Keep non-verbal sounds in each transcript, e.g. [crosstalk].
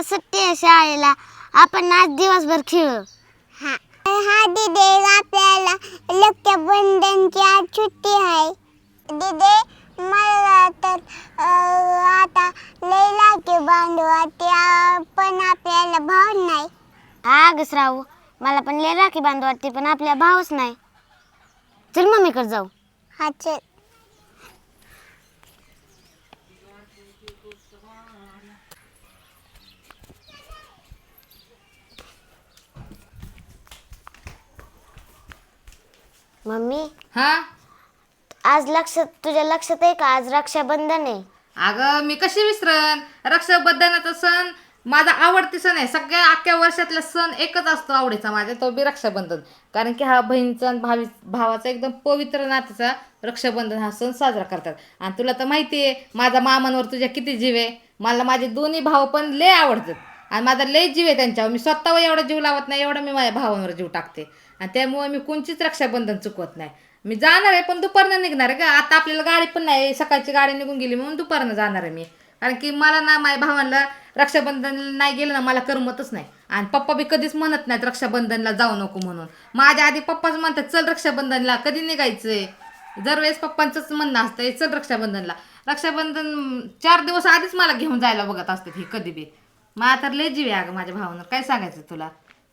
आपल्याला सुट्टी आहे शाळेला. आपण आज दिवसभर खेळू. हा. हा दिदे आपल्याला रक्षाबंधनची आज सुट्टी आहे. दिदे मला तर अं, आता लय लागे बांधवा त्या पण आपल्याला भाव नाही. हा ग श्रावू मला पण लय राखी बांधू वाटते पण आपल्या भावच नाही. चल मम्मीकडे जाऊ. हा चल. मम्मी? हा? आज लक्षात तुझ्या लक्षात आहे का? आज रक्षाबंधन आहे. अगं मी कशी विसरण रक्षाबंधनाचा सण माझा आवडती सण आहे. सगळ्या अख्ख्या वर्षातला सण एकच असतो आवडीचा माझा तो बी रक्षाबंधन. कारण की हा बहिणीचा आणि भावी भावाचा एकदम पवित्र नात्याचा रक्षाबंधन हा सण साजरा करतात. आणि तुला तर माहिती आहे माझा मामांवर तुझ्या किती जीव आहे. मला माझे दोन्ही भाव पण लय आवडतात. आणि माझा लय जीव आहे त्यांच्यावर. मी स्वतःवर एवढा जीव लावत नाही एवढा मी माझ्या भावांवर जीव टाकते. आणि त्यामुळे मी कोणचीच रक्षाबंधन चुकवत नाही. मी जाणार आहे पण दुपारनं निघणार आहे का आता आपल्याला गाडी पण नाही. सकाळची गाडी निघून गेली म्हणून दुपारनं जाणार आहे मी. कारण की मला ना माझ्या भावांना रक्षाबंधन नाही गेलं ना मला करमतच नाही. आणि पप्पा बी कधीच म्हणत नाहीत रक्षाबंधनला जाऊ नको म्हणून. माझ्या आधी पप्पाच म्हणतात चल रक्षाबंधनला कधी निघायचंय? दरवेळेस पप्पांचंच म्हणणं असतं चल रक्षाबंधनला. रक्षाबंधन चार दिवस आधीच मला घेऊन जायला बघत असतात हे कधी बी. मला तर लय आहे अगं माझ्या भावानं. काय सांगायचं तुला?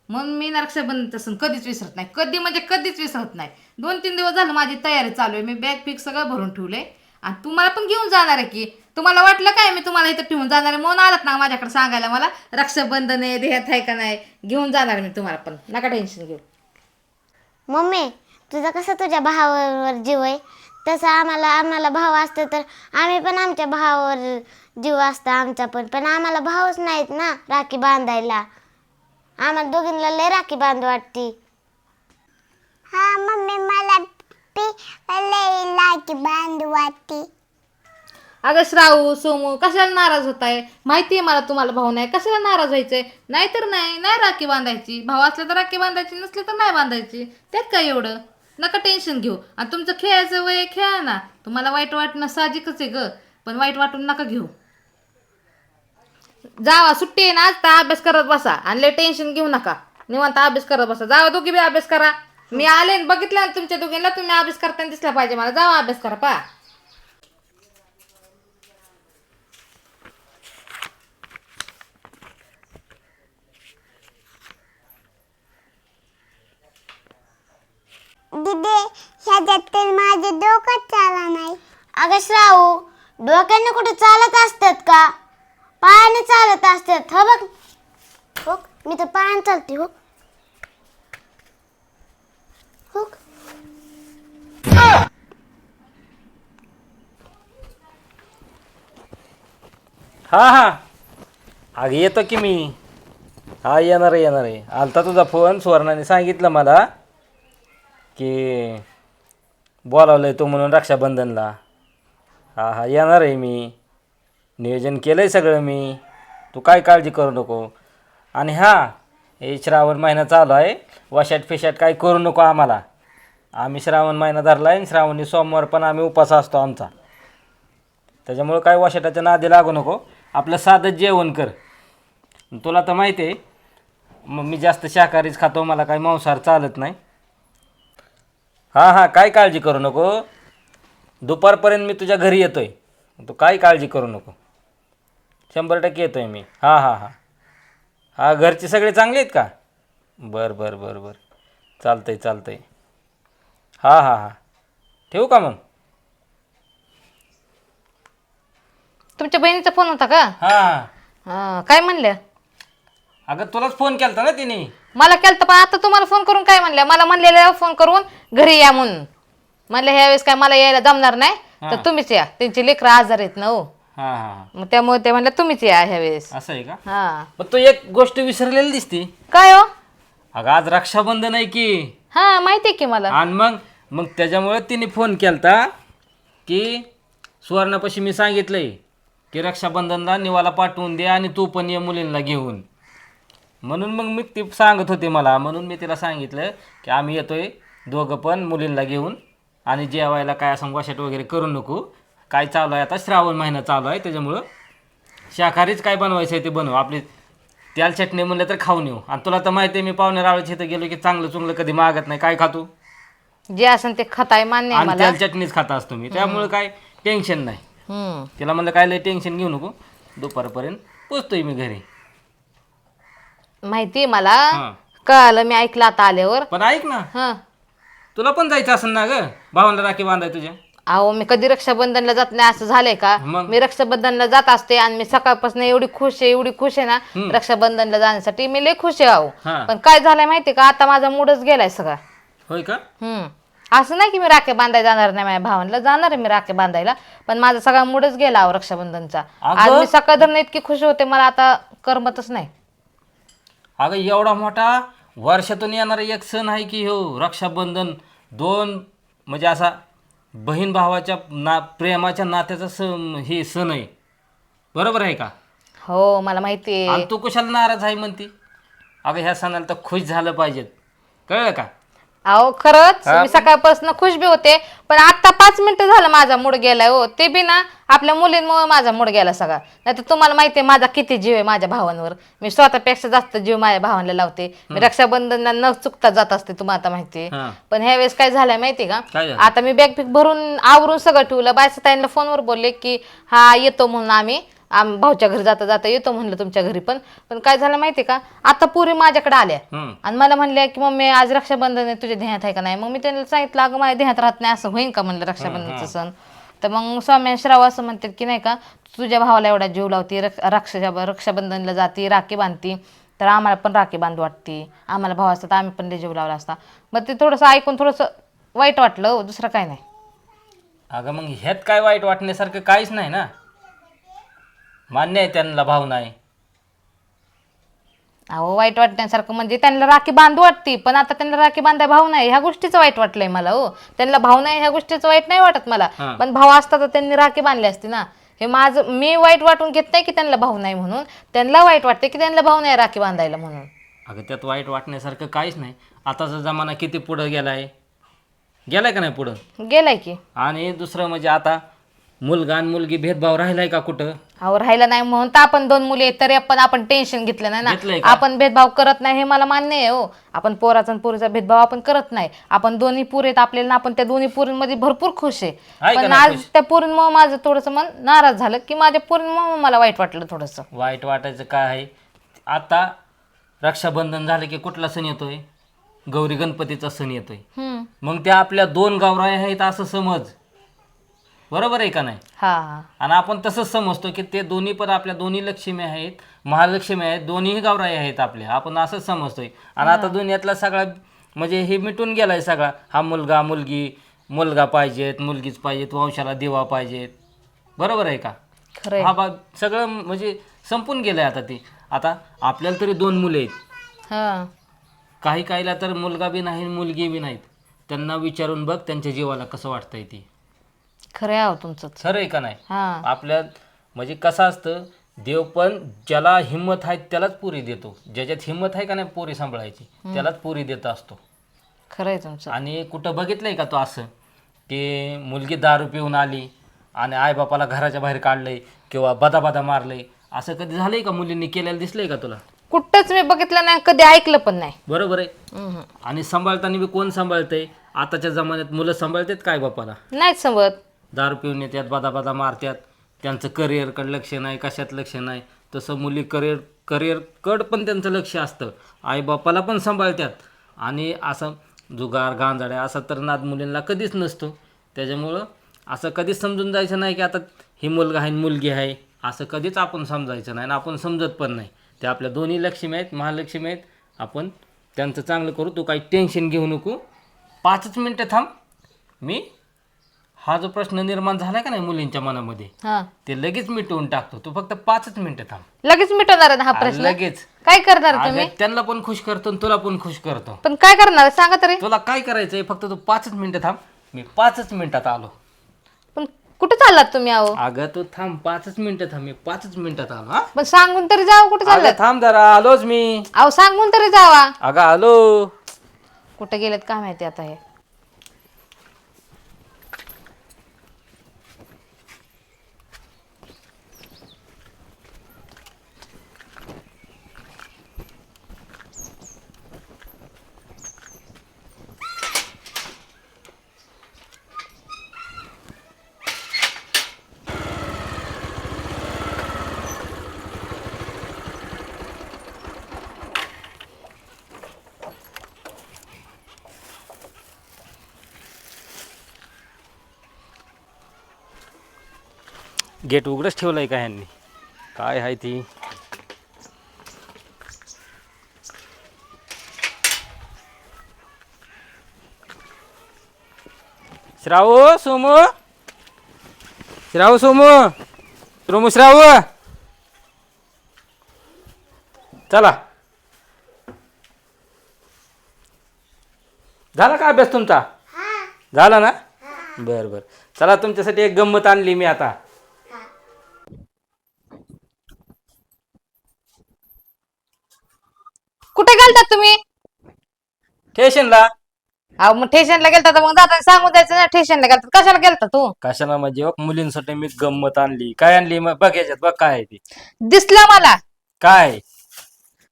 म्हणून मी ना रक्षाबंधन कधीच विसरत नाही. कधी म्हणजे कधीच विसरत नाही. दोन तीन दिवस झालं माझी तयारी चालू आहे. मी बॅग पीक सगळं भरून ठेवलंय. आणि तुम्हाला पण घेऊन जाणार आहे की. तुम्हाला वाटलं काय? मी तुम्हाला इथं ठेवून जाणार आहे म्हणून आलात ना माझ्याकडे सांगायला मला. रक्षाबंधन आहे देहात आहे का नाही? घेऊन जाणार मी तुम्हाला पण. नका टेन्शन घेऊ. मम्मी तुझा कसं तुझ्या भावावर जीव आहे? तसं आम्हाला आम्हाला भाव असतं तर आम्ही पण आमच्या भावावर जीव असतं. आमचा पण. पण आम्हाला भावच नाहीत ना राखी बांधायला. आम्हाला दोघींना लय राखी बांधू वाटती. हा मम्मी मला लय राखी बांधू वाटती. अगं श्रावू सोमू कशाला नाराज होताय? माहिती आहे मला तुम्हाला भाऊ नाही. कशाला नाराज व्हायचंय? नाही तर नाही नाही राखी बांधायची. भाऊ असले तर राखी बांधायची नसले तर नाही बांधायची. त्यात काय एवढं? नका टेन्शन घेऊ. आणि तुमचं खेळायचं वय आहे, खेळा ना. तुम्हाला वाईट वाटणं साहजिकच आहे ग. पण वाईट वाटून नका घेऊ. जावा सुट्टी आहे ना आज तर अभ्यास करत बसा. आणि लय टेन्शन घेऊ नका. निवांत अभ्यास करत बसा. जावा दोघी बी अभ्यास करा. मी आले आणि बघितलं ना तुमच्या दोघींना तुम्ही अभ्यास करताना दिसला पाहिजे मला. जावा अभ्यास करा पा दिदे ह्याच्यात तर माझे डोकं चाला नाही. अगं श्रावू डोक्याने कुठे चालत असतात का? पायाने चालत असतात हो बघ. हो मी तर पायाने चालते हो. हो. हा हा. अगं येतो की मी. हा येणार आहे येणार आहे. आलता तुझा फोन सुवर्णाने सांगितलं मला की बोलावलं आहे तो म्हणून रक्षाबंधनला. हा हा येणार आहे मी. नियोजन केलं आहे सगळं मी. तू काय काळजी करू नको. आणि हां हे श्रावण महिना चालू आहे. वशाट फिशाट काय करू नको आम्हाला. आम्ही श्रावण महिना धरला आहे आणि श्रावणी सोमवार पण आम्ही उपास असतो आमचा. त्याच्यामुळं काय वशाटाच्या नादी लागू नको. आपलं साधं जेवण कर. तुला तर माहिती आहे मग मी जास्त शाकाहारीच खातो मला काही मांसाहार चालत नाही. हां हां काय काळजी करू नको. दुपारपर्यंत मी तुझ्या घरी येतो आहे तू काय काळजी करू नको. शंभर टक्के येतो आहे मी. हां हां हां. हां घरचे सगळे चांगले आहेत का? बरं बरं बरं बरं. चालतं आहे चालतं आहे हां हां हां. ठेवू का मग? तुमच्या बहिणीचा फोन होता का? हां. हा, काय म्हणल्या? अगं तुलाच फोन केला ना तिने. मला केलं पण आता तुम्हाला फोन करून काय म्हणल्या? मला म्हणलेलं फोन करून घरी या म्हणून. म्हणलं ह्यावेळेस काय मला यायला जमणार नाही तर. तुम्हीच या. त्यांची लेकरं आजार आहेत ना हो. हां हां मग त्यामुळे ते म्हणलं तुम्हीच या ह्यावेळेस असं आहे का? हा. पण तू एक गोष्ट विसरलेली दिसती. काय हो? अगं आज रक्षाबंधन आहे की. हा माहिती आहे की मला. आणि मग मग त्याच्यामुळे तिने फोन केलता की सुवर्णापाशी मी सांगितलंय की रक्षाबंधनला निवाला पाठवून दे आणि तू पण ये मुलींना घेऊन. म्हणून मग मी ती सांगत होते मला. म्हणून मी तिला सांगितलं की आम्ही येतोय दोघं पण मुलींना घेऊन आणि जेवायला काय असं वाशाट वगैरे करू नको. काय चालू आहे आता? श्रावण महिना चालू आहे त्याच्यामुळं शाकाहारीच काय बनवायचं आहे ते बनव. आपली त्याला चटणी म्हणलं तर खाऊन येऊ. आणि तुला तर माहिती आहे मी पाहुणे रावळच्या इथं गेलो की चांगलं चुंगलं कधी मागत नाही. काय खातो? जे असेल ते खताय मान्य आहे आणि मला. त्याला चटणीच खाता असतो मी. त्यामुळे काय टेन्शन नाही. हम्म. तिला म्हणलं काय लय टेन्शन घेऊ नको. दुपारपर्यंत पोचतोय मी घरी. माहिती आहे मला. हा. कळालं मी ऐकलं आता आल्यावर. पण ऐक ना. हा. तुला पण जायचं असेल ना ग? भावाला राखी बांधाय तुझ्या. अहो मी कधी रक्षाबंधनला जात नाही असं झालंय का? मग? मी रक्षाबंधनला जात असते आणि मी सकाळपासून एवढी खुश आहे एवढी खुश आहे ना रक्षाबंधनला जाण्यासाठी मी लय खुश आहे अहो. पण काय झालंय माहितीये का? आता माझा मूडच गेलाय सगळा. होय का? हम्म. असं नाही की मी राखे बांधायला जाणार नाही माझ्या भावांना जाणार आहे मी राखे बांधायला पण माझा सगळा मूडच गेला अहो रक्षाबंधनचा. अगं? आज मी सकाळ धरण इतकी खुश होते मला आता करमतच नाही. अगं एवढा मोठा वर्षातून येणारा एक सण आहे की हो रक्षाबंधन दोन म्हणजे असा बहीण भावाच्या ना प्रेमाच्या नात्याचा सण हे सण आहे. बरोबर आहे का? हो मला माहिती आहे. तू कुशाला नाराज आहे म्हणती? अगं ह्या सणाला तर खुश झालं पाहिजेत. कळलं का? अहो खरंच? मी सकाळपासून खुश बी होते पण आता पाच मिनिटं झालं माझा मूड गेलाय हो. ते बी ना आपल्या मुलींमुळे माझा मूड गेला सगळा. नाही तर तुम्हाला माहिती आहे माझा किती जीव आहे माझ्या भावांवर. मी स्वतःपेक्षा जास्त जीव माझ्या भावांना लावते. मी रक्षाबंधनला न चुकता जात असते तुम्हाला आता माहिती आहे हां. पण ह्या वेळेस काय झालंय माहिती का? काय झालं? आता मी बॅग पिक भरून आवरून सगळं ठेवलं. बायसा ताईंना फोनवर बोलले की हा येतो म्हणून आम्ही. आम भाऊच्या घरी जाता जाता येतो म्हणलं तुमच्या घरी पण. पण काय झालं माहिती का? आता पुरी माझ्याकडे आल्या. हम्म. आणि मला म्हणले की मम्मी आज रक्षाबंधन आहे तुझ्या ध्यानात आहे का नाही? मग मी त्यांना सांगितलं अगं माझ्या ध्यानात राहत नाही असं होईन का? म्हणलं रक्षाबंधनचं सण. तर मग स्वामी श्राव असं म्हणतात की नाही का तुझ्या भावाला एवढा जीव लावती रक्ष रक्षा रक्षाबंधनला जाती राखी बांधती तर आम्हाला पण राखी बांधू वाटते. आम्हाला भाव असतात आम्ही पण लय जीव लावला असता. मग ते थोडंसं ऐकून थोडंसं वाईट वाटलं हो, दुसरं काय नाही. अगं मग ह्यात काय वाईट वाटण्यासारखं काहीच नाही ना. मान्य आहे त्यांना भाव नाही. अहो वाईट वाटण्यासारखं म्हणजे त्यांना राखी बांधू वाटती पण आता त्यांना राखी बांधाय भाव नाही. ह्या गोष्टीचं वाईट वाटलंय मला हो. त्यांना भाव नाही ह्या गोष्टीचं वाईट नाही वाटत मला. हा. पण भाव असता तर त्यांनी राखी बांधली असती ना. हे माझं मी वाईट वाटून घेत नाही की त्यांना भाव नाही म्हणून. त्यांना वाईट वाटते की त्यांना भाव नाही राखी बांधायला म्हणून. अगं त्यात वाईट वाटण्यासारखं काहीच नाही. आताचा जमाना किती पुढं गेलाय? गेलाय का नाही पुढं? गेलाय की. आणि दुसरं म्हणजे आता मुलगा आणि मुलगी भेदभाव राहिलाय का कुठं? अहो राहिला नाही म्हणून तर आपण दोन मुली आहेत तरी आपण आपण टेन्शन घेतलं नाही घेतलंय ना का? आपण भेदभाव करत नाही हे मला मान्य आहे हो. आपण पोराचा आणि पोरीचा भेदभाव आपण करत नाही. आपण दोन्ही पूर आहेत आपल्याला आपण त्या दोन्ही पुरींमध्ये भरपूर खुश आहे. आहे का पण नाही आज त्या पुरींमुळे माझं थोडंसं मन नाराज झालं की माझ्या पुरींमुळे मला वाईट वाटलं थोडंसं. वाईट वाटायचं काय आहे? आता रक्षाबंधन झालं की कुठला सण येतोय? गौरी गणपतीचा सण येतोय. हम्म. मग त्या आपल्या दोन गावराया आहेत असं समज. बरोबर आहे का नाही? हा. आणि आपण तसंच समजतो की ते दोन्ही पण आपल्या दोन्ही लक्ष्मी आहेत महालक्ष्मी आहेत दोन्हीही गावराई आहेत आपल्या आपण असंच समजतोय. आणि आता दुनियातला सगळा म्हणजे हे मिटून गेलाय सगळा. हा मुलगा मुलगी मुलगा पाहिजेत मुलगीच पाहिजेत वंशाला दिवा पाहिजेत. बरोबर आहे का? खरंय. हा बा सगळं म्हणजे संपून गेलंय आता ते. आता आपल्याला तरी दोन मुले आहेत. हा. काही काहीला तर मुलगा बी नाही मुलगी बी नाहीत. त्यांना विचारून बघ त्यांच्या जीवाला कसं वाटतंय ते. खरं आहे अहो तुमचं. खरं आहे का नाही? हा. आपल्या म्हणजे कसं असतं देव पण ज्याला हिंमत आहे त्यालाच पुरी देतो. ज्याच्यात हिंमत आहे का नाही पोरी सांभाळायची त्यालाच पुरी देत असतो. खरं आहे तुमचं. आणि कुठं बघितलंय का तो असं की मुलगी दारू पिऊन आली आणि आईबापाला घराच्या बाहेर काढलंय किंवा बदा बदा मारलंय असं कधी झालंय का मुलींनी केलेलं दिसलंय का तुला? कुठंच मी बघितलं नाही कधी ऐकलं पण नाही. बरोबर आहे. हम्म. आणि सांभाळताना बी कोण सांभाळतंय? आताच्या जमान्यात मुलं सांभाळतात काय बापाला? नाहीच समजत दारू पिऊन येतात बदाबदा मारतात. त्यांचं करिअरकडे लक्ष नाही कशात लक्ष नाही. तसं मुली करिअर करिअरकड पण त्यांचं लक्ष असतं. आईबापाला पण सांभाळतात. आणि असं जुगार गांजाड्या असा तर नाद मुलींना कधीच नसतो. त्याच्यामुळं असं कधीच समजून जायचं नाही की आता ही मुलगा आहे आणि मुलगी आहे. असं कधीच आपण समजायचं नाही आणि आपण समजत पण नाही. ते आपल्या दोन्ही लक्ष्मी आहेत महालक्ष्मी आहेत. आपण त्यांचं चांगलं करू. तू काही टेन्शन घेऊ नको. पाचच मिनटं थांब. मी हा जो प्रश्न निर्माण झाला का नाही मुलींच्या मनामध्ये हा. ते लगेच मिटवून टाकतो. तू फक्त पाचच मिनिटं थांब. लगेच मिटवणार आहे ना हा प्रश्न? लगेच. काय करणार तुम्ही? अगं, त्यांना पण खुश करतो आणि तुला पण खुश करतो. पण काय करणार? आहे? सांगा तरी. तुला काय करायचंय? फक्त तू पाचच मिनिटं थांब. मी पाचच मिनिटात आलो. पण कुठे चाललात तुम्ही अहो? अगं तू थांब. पाचच मिनिटं थांब. मी पाचच मिनिटात आलो हा. पण सांगून तरी जावं कुठे चाललात? अगं, थांब जरा. आलोच मी. अहो सांगून तरी जावा. अगं आलो. कुठे गेलेत काय माहिती आता हे? गेट उघडच ठेवलंय का ह्यांनी? काय आहे ती? श्रावू सोमू? श्रावू सोमू? सोमू श्रावू? चला. झाला का अभ्यास तुमचा? झाला ना? बर बर. चला तुमच्यासाठी एक गंमत आणली मी आता. कुठे गेलतात तुम्ही? स्टेशनला अहो मग ठेशनला गेलता तर मग जाताना सांगून जायचं ना ठेशनला गेलतात कशाला गेलता तू? कशाला म्हणजे बघ, मुलींसाठी मी गंमत आणली. काय आणली? मग बघ याच्यात बघ काय आहे ती. दिसला मला. काय?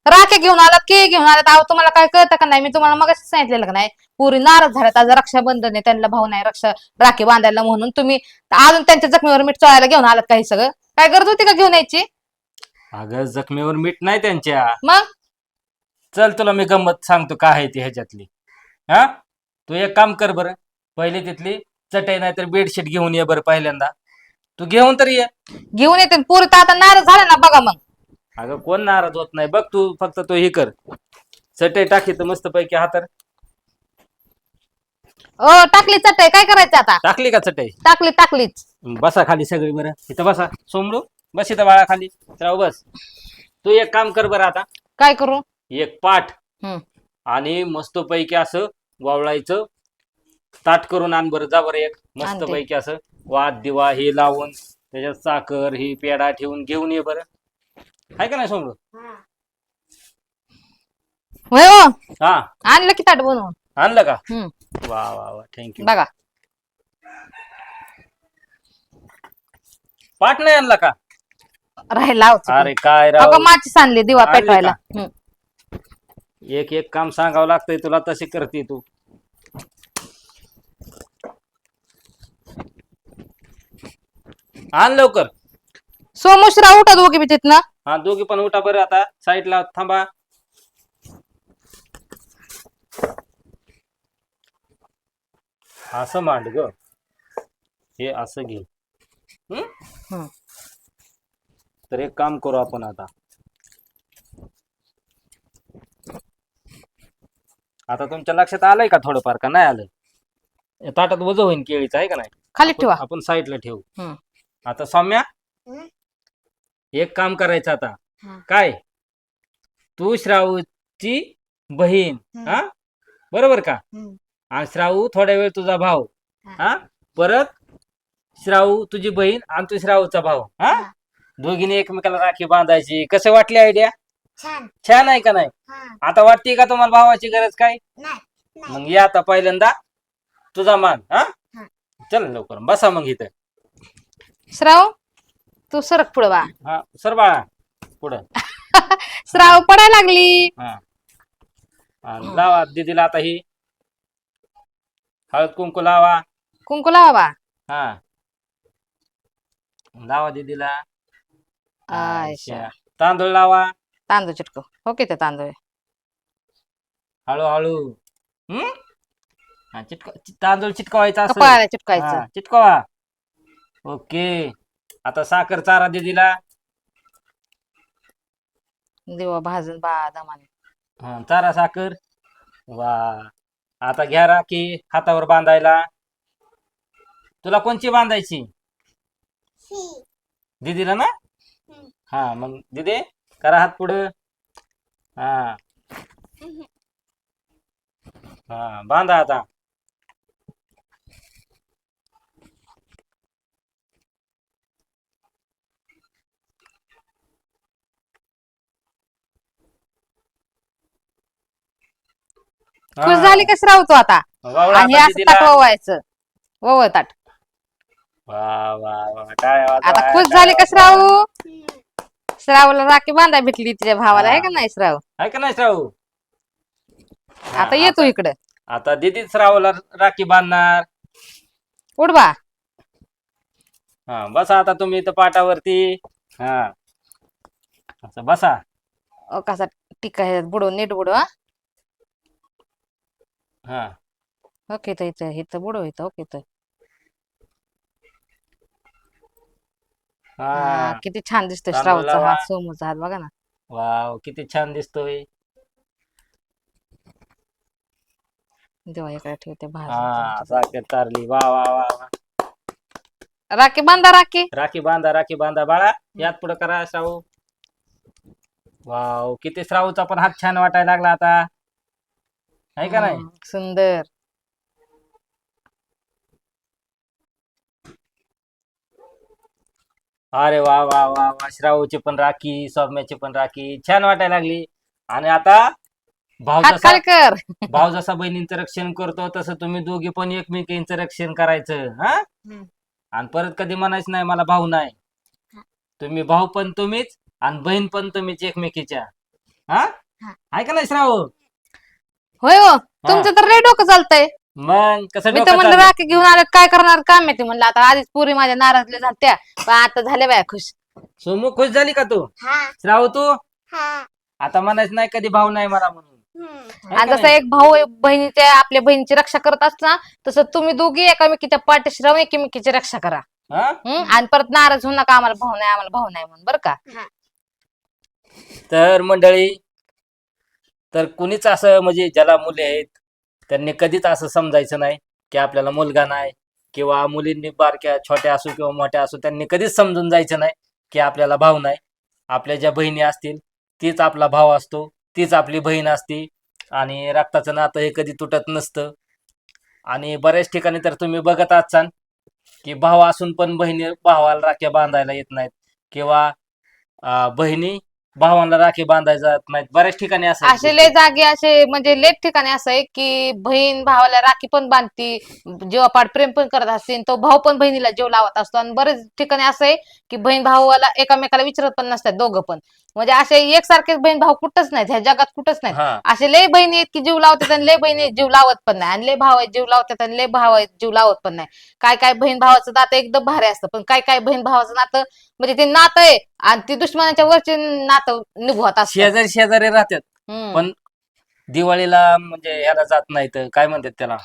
राखे घेऊन आलात के घेऊन आलात. अहो तुम्हाला काय कळतं का नाही? मी तुम्हाला मग सांगितलेलं का नाही? पुरी नाराज झाल्यात. आज रक्षाबंधन आहे त्यांना भाऊ नाही रक्षा राखी बांधायला म्हणून. तुम्ही अजून त्यांच्या जखमीवर मीठ चोळायला घेऊन आलात काही सगळं? काय गरज होती का घेऊन यायची? अगं जखमीवर मीठ नाही त्यांच्या. मग? चल तुला मी गंमत सांगतो काय आहे ती ह्याच्यातली. हा? तू एक काम कर बरं. पहिले तिथली चटई नाही तर बेडशीट घेऊन ये बरं पहिल्यांदा. तू घेऊन तर ये. घेऊन येते पुरी तर आता नाराज झाले ना बघा मग. अगं कोण नाराज होत नाही? बघ तू फक्त तो हे कर. चटई टाकी तर मस्त पैकी हातर ओ टाकली चटई. काय करायचं आता? टाकली का चटई? टाकली टाकलीच. बसा खाली सगळी बरं. इथं बसा. सोमडू बस इथं बाळा खाली राव बस. तू एक काम कर बरं आता. काय करू? एक पाठ. हम्म. आणि मस्त पैकी असं वावळायचं. ताट करून आण बरं जा बरं एक. मस्त आणते. पैकी असं वाद दिवा हे लावून त्याच्यात साखर ही पेढा ठेवून घेऊन ये बरं. आहे का नाही होय हो. हा. आणलं की ताट बनवून. आणलं का? हम्म. वा वा वा. थँक्यू बघा. पाठ नाही आणला का? राहिला अरे काय राव? माची सांडली दिवा आणली पेटवायला? हम्म. एक एक काम सांगावं लागतंय तुला तशी करते तू. आण लवकर. सोमुश्रा उठा दोघी बी तिथनं. हा दोघी पण उठा बरं आता. साईडला थांबा. असं मांड ग. हे असं घे. हं? हं. तर एक काम करू आपण आता. आता तुमच्या लक्षात आलंय का थोडंफार का नाही आलं या ताटात वजन होईन केळीचं आहे का नाही खाली ठेवा आपण- साईडला ठेवू हं. आता सौम्या हं? एक काम करायचं आता हा. काय तू श्रावची बहीण हं. हा बरोबर का हं. आणि श्रावू थोड्या वेळ तुझा भाऊ हा. हा परत श्रावू तुझी बहीण आणि तू श्रावूचा भाऊ हा हा. दोघीने एकमेकाला राखी बांधायची कसं वाटली आयडिया छान. छान आहे का नाही? हा. आता वाटते का तुम्हाला भावाची गरज काय? नाही नाही. मग या आता पहिल्यांदा. तुझा मान हा? हा. चल लवकर बसा मग इथं. श्राव तू सरक पुढं बा. हा सर बाळा पुढं. [laughs] श्राव पडायला लागली. हा. लावा दीदीला आता ही. हळद कुंकू लावा. कुंकू लावा बा. हा. लावा दीदीला. अच्छा तांदूळ लावा. तांदूळ चिटको ओके ते तांदूळ? हळूहळू. हम्म? हा चिटक तांदूळ चिटकवायचा असं कपाळाला चिटकायचं. हा, चिटकवा. ओके. आता साखर चारा दीदीला दिवा भाजून बा दमाने हा चारा साखर. वा. आता घ्या राखी हातावर बांधायला. तुला कोणची बांधायची? दीदीला ना. हा मग दीदी करा हात पुढं. हा. हा बांधा आता. खुश. झाली का श्राव तू आता? वावळा आणि असं. ताट ववायचं वव ताट. वा वा वा. टाळ्या वाजवा, आता खुश झाली का वाजवा. श्राव? श्रावला राखी बांधाय भेटली तिच्या भावाला आहे का. नाही श्राव आहे का नाही श्रावू आता ये तू इकडं. आता दीदी श्रावला राखी बांधणार. बा हा बसा आता तुम्ही इथं पाटावरती. हा. असं बसा. ओ कसा टिका हे बुडव नीट बुडव. हा. हा ओके तर इथं इथं बुडव इथं ओके तर हा, हा किती छान दिसतोय तांदूळ श्रावचा लावा. हात सोमूचा हात बघा ना. वाव किती छान दिसतोय. देवा इकडे ठेवते हा भाजी साखर चारली वा वा वा वा. राखी बांधा राखी. राखी बांधा राखी बांधा. बाळा यात पुढे करा श्रावू वाव किती श्रावूचा पण हात छान वाटायला लागला आता. आहे का नाही? हम्म, सुंदर. अरे वा वा वा वा. श्रावूची पण राखी सौम्याची पण राखी. छान वाटायला लागली. आणि आता भाऊ जसा कर. भाऊ जसा बहिणींचं रक्षण करतो तसं तुम्ही दोघी पण एकमेकींचं रक्षण करायचं हा? हम्म. आणि परत कधी म्हणायचं नाही मला भाऊ नाही. तुम्ही भाऊ पण तुम्हीच आणि बहीण पण तुम्हीच एकमेकीच्या. हा? हा. आहे का नाही श्रावू होय हो. तुमचं तर लय डोकं चालतंय. मग कसं मी तर डोकं म्हणलं चाललं? राखी घेऊन आले काय करणार काम माहिती म्हणलं. आता आधीच पुरी माझ्या नाराजल्या झालत्या पण आता झाल्या बाया खुश. सोमू खुश झाली का तू? हा. श्रावू तू? हा. आता म्हणायचं नाही कधी भाऊ नाही मला म्हणून. हम्म. आहे आणि का जसं नाही? एक भाऊ बहिणीच्या आपल्या बहिणीची रक्षा करत असता तसं तुम्ही दोघी एकामेकीच्या पाठीशी राहून एकमेकीची रक्षा करा. हा? हम्म? आणि परत नाराज होऊ नका आम्हाला भाऊ नाही आम्हाला भाऊ नाही म्हणून बरं का? तर मंडळी तर कुणीच असं म्हणजे ज्याला मुले आहेत त्यांनी कधीच असं समजायचं नाही की आपल्याला मुलगा नाही किंवा मुलींनी बारक्या छोट्या असो किंवा मोठ्या असो त्यांनी कधीच समजून जायचं नाही की आपल्याला भाऊ नाही. आपल्या ज्या बहिणी असतील तीच आपला भाव असतो तीच आपली बहीण असते आणि रक्ताचं नातं हे कधी तुटत नसतं. आणि बऱ्याच ठिकाणी तर तुम्ही बघत असाल की भाव असून पण बहिणी भावाला राख्या बांधायला येत नाहीत. किंवा बहिणी भावांना राखी बांधायला जात नाहीत बऱ्याच ठिकाणी असं असे लय जागे असे म्हणजे लेट ठिकाणी असं आहे की बहीण भावाला राखी पण बांधती जीवापाड प्रेम पण करत असते तो भाऊ पण बहिणीला जीव लावत असतो. आणि बरेच ठिकाणी असं आहे की बहीण भावाला एकामेकाला विचारत पण नसतात दोघं पण. म्हणजे असे एकसारखेच बहीण भाऊ कुठंच नाहीत ह्या जगात कुठंच नाहीत. हा. असे लय बहिणी आहेत की जीव लावतात आणि लय बहिणी आहेत जीव लावत पण नाही. आणि लय भाव आहेत जीव लावतात आणि लय भाव आहेत जीव लावत पण नाही. काय काय बहीण भावाचं नातं एकदम भारी असतं पण काय काय बहीण भावाचं नातं म्हणजे ते नातं आहे आणि ते दुश्मनाच्या वरचे नातं निभवत असतं. शेजारी शेजारी राहतात. पण दिवाळीला म्हणजे ह्याला जात नाहीत. काय म्हणतात त्याला?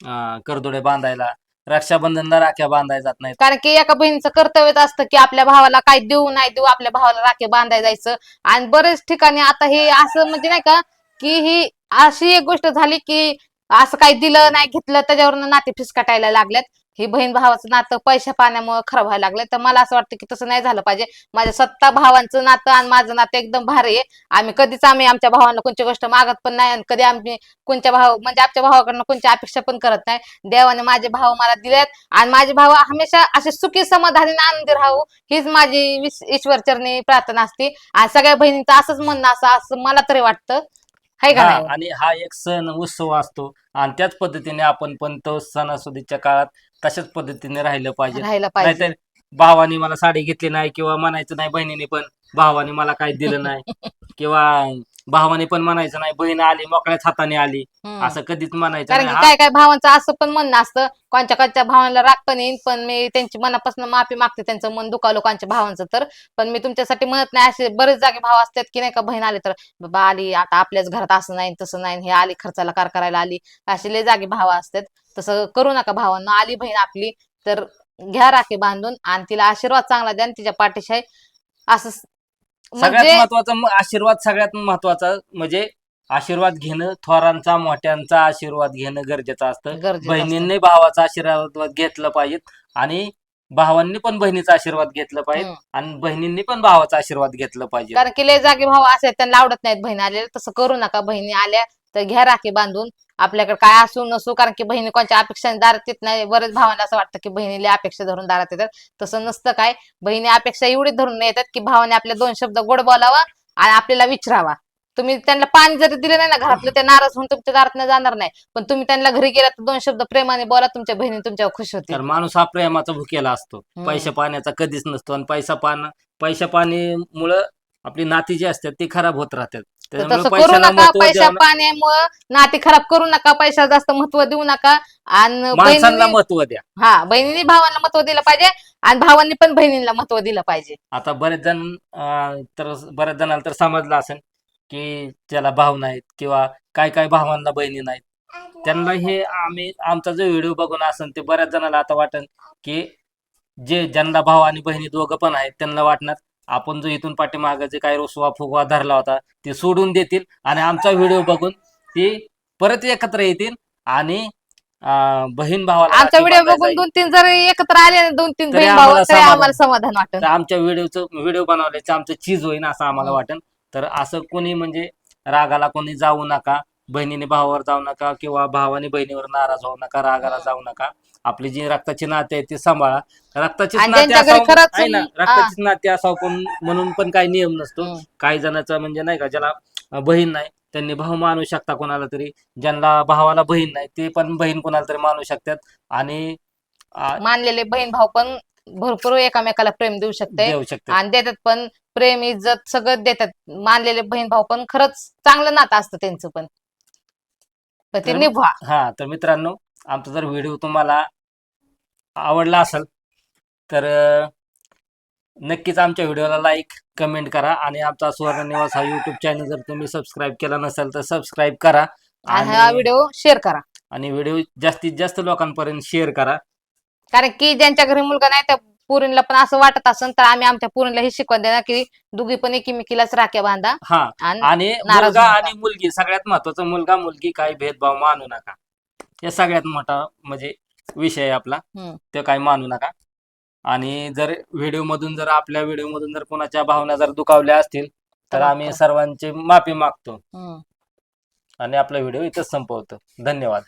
अं, करदोडे बांधायला. रक्षाबंधनला राख्या बांधायला जात नाहीत. कारण की एका बहिणीचं कर्तव्यच असतं की आपल्या भावाला काय देऊ नाही देऊ आपल्या भावाला राखे बांधायला जायचं. आणि बरेच ठिकाणी आता हे असं म्हणजे नाही का की ही अशी एक गोष्ट झाली की असं काही दिलं नाही घेतलं त्याच्यावरनं नाते फिसकाटायला लागल्यात. ही बहीण भावाचं नातं पैशा पाण्यामुळे खराब व्हायला लागलं तर मला असं वाटतं की तसं नाही झालं पाहिजे. माझ्या सत्ता भावांचं नातं आणि माझं नातं एकदम भारी आहे. आम्ही कधीच आम्ही आमच्या भावांना कोणती गोष्ट मागत पण नाही आणि कधी आम्ही कोणत्या भाव म्हणजे आमच्या भावाकडनं कोणती अपेक्षा पण करत नाही. देवाने माझे भाव मला दिलेत आणि माझे भाव हमेशा असे सुखी समाधानी आनंदी राहू हीच माझी विस- ईश्वरचरणी प्रार्थना असते. आणि सगळ्या बहिणींचं असंच म्हणणं असं असं मला तरी वाटतं. हाय का आणि हा एक सण उत्सव असतो. आणि त्याच पद्धतीने आपण पण तो सणासुदीच्या काळात तशाच पद्धतीने राहिलं पाहिजे? राहायला पाहिजे. नाहीतर भावाने मला साडी घेतली नाही किंवा म्हणायचं नाही बहिणीने पण भावाने मला काही दिलं नाही. [laughs] किंवा भावाने पण म्हणायचं नाही बहीण आली मोकळ्याच हाताने आली. हम्म. असं कधीच म्हणायचं कारण की काय काय भावांचं असं पण म्हणणं असतं कोणच्या कोणच्या भावाला राग पण येईल पण मी त्यांची मनापासून माफी मागते त्यांचं मन दुखावलं कोणच्या भावांचं तर. पण मी तुमच्यासाठी म्हणत नाही असे बरेच जागे भाव असतात की नाही का बहीण आले तर बाबा आली आता आपल्याच घरात असं नाही तसं नाही हे आली खर्चाला कार करायला आली. असे लय जागे भाव असतात. तसं करू नका भावांना आली बहीण आपली तर घ्या राखी बांधून आणि तिला आशीर्वाद चांगला द्या आणि तिच्या पाठीशी आहे. असं सगळ्यात म्हणजे महत्त्वाचा म- आशीर्वाद सगळ्यात महत्त्वाचा म्हणजे आशीर्वाद घेणं थोरांचा मोठ्यांचा आशीर्वाद घेणं गरजेचं असतं गरजेचं असतं. बहिणींनी भावाचा आशीर्वाद घेतलं पाहिजे आणि भावांनी पण बहिणीचा आशीर्वाद घेतलं पाहिजे हम्म. आणि बहिणींनी पण भावाचा आशीर्वाद घेतलं पाहिजे कारण की लय जागे भाव असे त्यांना आवडत नाहीत बहीण आलेले तसं करू नका बहिणी आल्या तर घ्या राखी बांधून. आपल्याकडे काय असू नसू कारण की बहिणी कोणत्या अपेक्षाने दारात येत नाही. बरेच भावांना असं वाटतं की बहिणीला अपेक्षा धरून दारात येतात. तसं नसतं काय. बहिणी अपेक्षा एवढी धरून येतात की भावाने आपले दोन शब्द गोड बोलावा आणि आपल्याला विचारावा. तुम्ही त्यांना पाणी जरी दिलं नाही ना घरातलं ते नाराज होऊन तुमच्या दारात जाणार नाही. पण तुम्ही त्यांना घरी गेला तर दोन शब्द प्रेमाने बोला तुमच्या बहिणी तुमच्यावर खुश तर माणूस हा प्रेमाचा भुकेला असतो. पैशा पाण्याचा कधीच नसतो आणि पैसा पान पैशा पाणीमुळं आपली नाती जी असतात ती खराब होत राहतात. तर तसं करू पैशाला नका द्यावं- पाण्यामुळं. नाती खराब करू नका पैसा जास्त महत्त्व देऊ नका. आणि माणसांना बहिणींनी- महत्त्व द्या. हा बहिणीने भावांना महत्त्व दिलं पाहिजे आणि भावांनी पण बहिणीला महत्त्व दिलं पाहिजे. आता बरेच जण अं, तर बऱ्याच जणांना तर समजलं असेल की त्याला भाव नाहीत किंवा काय काय भावांना बहिणी नाहीत. त्यांना हे आम्ही आमचा जो व्हिडिओ बघून असेल ते बऱ्याच जणांना आता वाटेल की जे ज्यांना भाऊ आणि बहिणी दोघं पण आहेत त्यांना वाटणार आपण जो इथून पाठीमागं जे काही रुसवा फुगवा धरला होता ते सोडून देतील आणि आमचा व्हिडिओ बघून ते परत एकत्र येतील आणि अं, बहीण भावाला आमचा व्हिडिओ बघून दोन तीन जर एकत्र आले दोन तीन तरी बहीण आम्हाला तरी समाधान. आम्हाला समाधान वाटत तर आमच्या व्हिडिओचं व्हिडिओ बनवल्याचं आमचं चीज होईन असं आम्हाला हम्म. वाटेल तर असं कोणी म्हणजे रागाला कोणी जाऊ नका बहिणीने भावावर जाऊ नका किंवा भावाने बहिणीवर नाराज होऊ नका रागाला. जाऊ नका. आपली जी रक्ताची नाते आहेत ती सांभाळा. रक्ताची आणि नाते ज्यांच्या घरी असावं खरंच आहे ना. रक्ताची नाते असावं पण म्हणून पण काही नियम नसतो. हम्म. काही जणांचा म्हणजे नाही का ज्याला अं, बहीण नाही त्यांनी भाऊ मानू शकता कोणाला तरी. ज्यांना भावाला बहीण नाही ते पण बहीण कोणाला तरी मानू शकतात. आणि अं, मानलेले बहीण भाऊ पण भरपूर एकामेकाला प्रेम देऊ शकते देऊ शकतात. आणि देतात पण प्रेम इज्जत सगळं देतात. मानलेले बहीण भाऊ पण खरंच चांगलं नातं असतं त्यांचं पण. ते तर- निभवा हा तर मित्रांनो आमचा जर व्हिडिओ तुम्हाला आवडला असेल तर अं, नक्कीच आमच्या व्हिडिओला लाईक कमेंट करा आणि आमचा सुवर्ण निवास हा युट्यूब चॅनल जर तुम्ही सबस्क्राईब केला नसेल तर सबस्क्राईब करा आणि हा आणि व्हिडिओ शेअर करा. आणि व्हिडिओ जास्तीत जास्त लोकांपर्यंत शेअर करा. कारण की ज्यांच्या घरी मुलगा नाही त्या पुरीला पण असं वाटत असेल तर आम्ही आमच्या पुरीला हे शिकवून देणार की दोघी पण एकमेकीलाच राख्या बांधा हा. आणि मुलगा. आणि मुलगी सगळ्यात महत्वाचं मुलगा मुलगी काही भेदभाव मानू नका. हे सगळ्यात मोठा म्हणजे विषय आहे आपला. ते काही मानू नका. आणि जर व्हिडिओ मधून जर आपल्या व्हिडिओ मधून जर कोणाच्या भावना जर दुखावल्या असतील तर आम्ही सर्वांची माफी मागतो. आणि आपला व्हिडिओ इथंच संपवतो. धन्यवाद.